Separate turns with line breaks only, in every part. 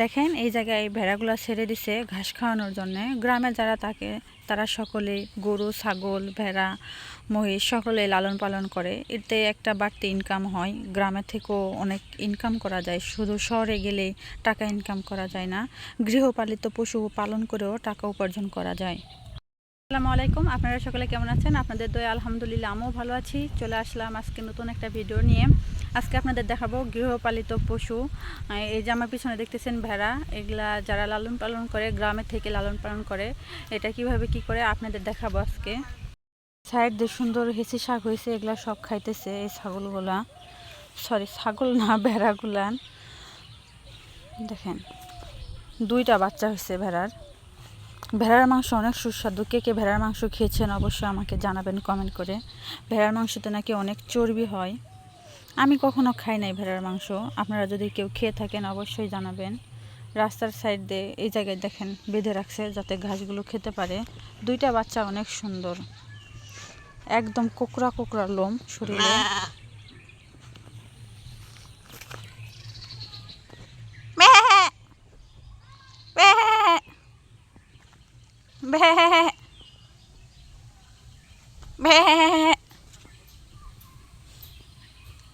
দেখেন, এই জায়গায় ভেড়াগুলো ছেড়ে দিছে ঘাস খাওয়ানোর জন্য। গ্রামে যারা থাকে, তারা সকলে গরু, ছাগল, ভেড়া, মহিষ সকলে লালন পালন করে। এতে একটা বাড়তি ইনকাম হয়। গ্রামে থেকেও অনেক ইনকাম করা যায়। শুধু শহরে গেলে টাকা ইনকাম করা যায় না, গৃহপালিত পশু পালন করেও টাকা উপার্জন করা যায়। আসসালামু আলাইকুম, আপনারা সকলে কেমন আছেন? আপনাদের দয়া আলহামদুলিল্লাহ, আমিও ভালো আছি। চলে আসলাম আজকে নতুন একটা ভিডিও নিয়ে। আজকে আপনাদের দেখাবো গৃহপালিত পশু। এই যে আমার পিছনে দেখতেছেন ভেড়া, এগুলা যারা লালন পালন করে, গ্রামে থেকে লালন পালন করে, এটা কীভাবে কি করে আপনাদের দেখাবো আজকে? সাইড দিয়ে সুন্দর হেসি শাক হয়েছে, এগুলা সব খাইতেছে এই ছাগলগুলা। সরি ছাগল না ভেড়াগুলান দেখেন, দুইটা বাচ্চা হয়েছে ভেড়ার। ভেড়ার মাংস অনেক সুস্বাদু। কে কে ভেড়ার মাংস খেয়েছেন অবশ্যই আমাকে জানাবেন কমেন্ট করে। ভেড়ার মাংসতে নাকি অনেক চর্বি হয়। আমি কখনো খাই নাই ভেড়ার মাংস আপনারা যদি কেউ খেয়ে থাকেন অবশ্যই জানাবেন রাস্তার সাইড দিয়ে এই জায়গায় দেখেন বেঁধে রাখছে যাতে ঘাসগুলো খেতে পারে দুইটা বাচ্চা অনেক সুন্দর একদম কোকড়া কোকড়া লোম শরীরে.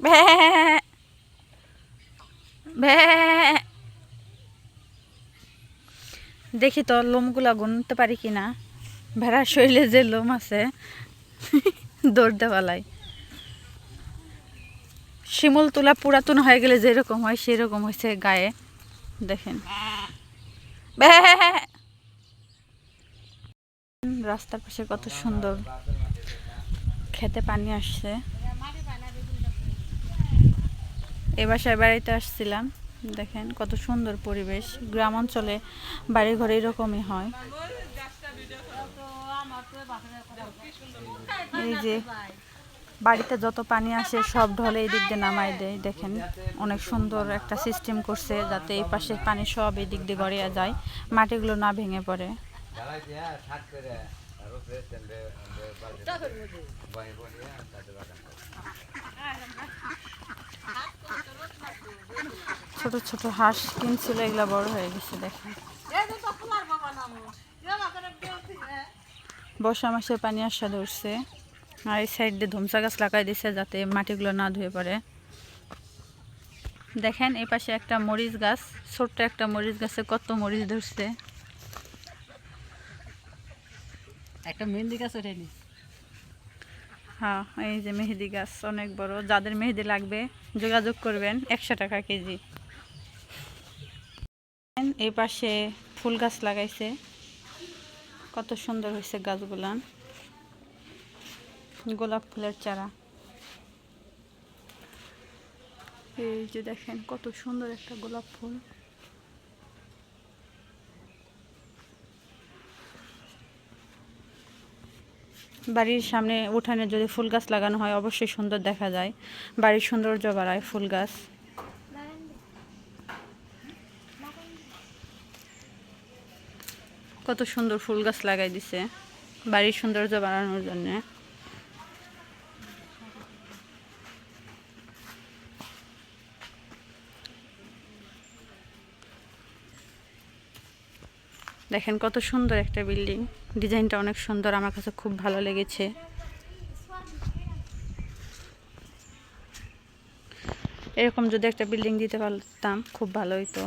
Beh. Beh. দেখি তো লোমগুলা গুনতে পারি কিনা ভেড়ার শরীরে যে লোম আছে দৌড় দেওয়ালাই শিমুল তুলা পুরাতন হয়ে গেলে যেরকম হয়, সেরকম হয়েছে গায়ে দেখেন রাস্তার পাশে কত সুন্দর খেতে পানি আসছে এ বাসায় বাড়িতে আসছিলাম। দেখেন কত সুন্দর পরিবেশ। গ্রাম অঞ্চলে বাড়ি ঘরে এরকমই হয়। এই যে বাড়িতে যত পানি আসে, সব ঢলে এই দিক দিয়ে নামাই দেয়। দেখেন অনেক সুন্দর একটা সিস্টেম করছে যাতে এই পাশে পানি সব এই দিক দিয়ে গড়িয়ে যায়, মাটিগুলো না ভেঙে পড়ে
জ্বালাই দিয়া শাক করে আর উপরে তেলে বাই বনিয়া তাতে বাগান করে।
ছোট ছোট হাঁস কিনছিল এগুলো বড় হয়ে গেছে দেখেন। বর্ষা মাসে পানি আসা ধরছে আর এই সাইড দিয়ে ধুমসা গাছ লাগাই দিছে যাতে মাটিগুলো না ধুয়ে পড়ে। দেখেন এই পাশে একটা মরিচ গাছ ছোট্ট একটা মরিচ গাছে কত মরিচ ধরছে।
একটা মেহেন্দি গাছ উঠে নি
হ্যাঁ এই যে মেহেদি গাছ অনেক বড় যাদের মেহেদি লাগবে যোগাযোগ করবেন একশো টাকা কেজি। এই পাশে ফুল গাছ লাগাইছে। কত সুন্দর হয়েছে গাছগুলান গোলাপ ফুলের চারা। এই যে দেখেন, কত সুন্দর একটা গোলাপ ফুল। বাড়ির সামনে উঠানে যদি ফুল গাছ লাগানো হয়, অবশ্যই সুন্দর দেখা যায়। বাড়ির সৌন্দর্য বাড়ায় ফুল গাছ। কত সুন্দর ফুল গাছ লাগাই দিছে, বাড়ির সৌন্দর্য বাড়ানোর জন্য। দেখেন কত সুন্দর একটা বিল্ডিং, ডিজাইনটা অনেক সুন্দর, আমার কাছে খুব ভালো লেগেছে। এরকম যদি একটা বিল্ডিং দিতে পারতাম, খুব ভালো হতো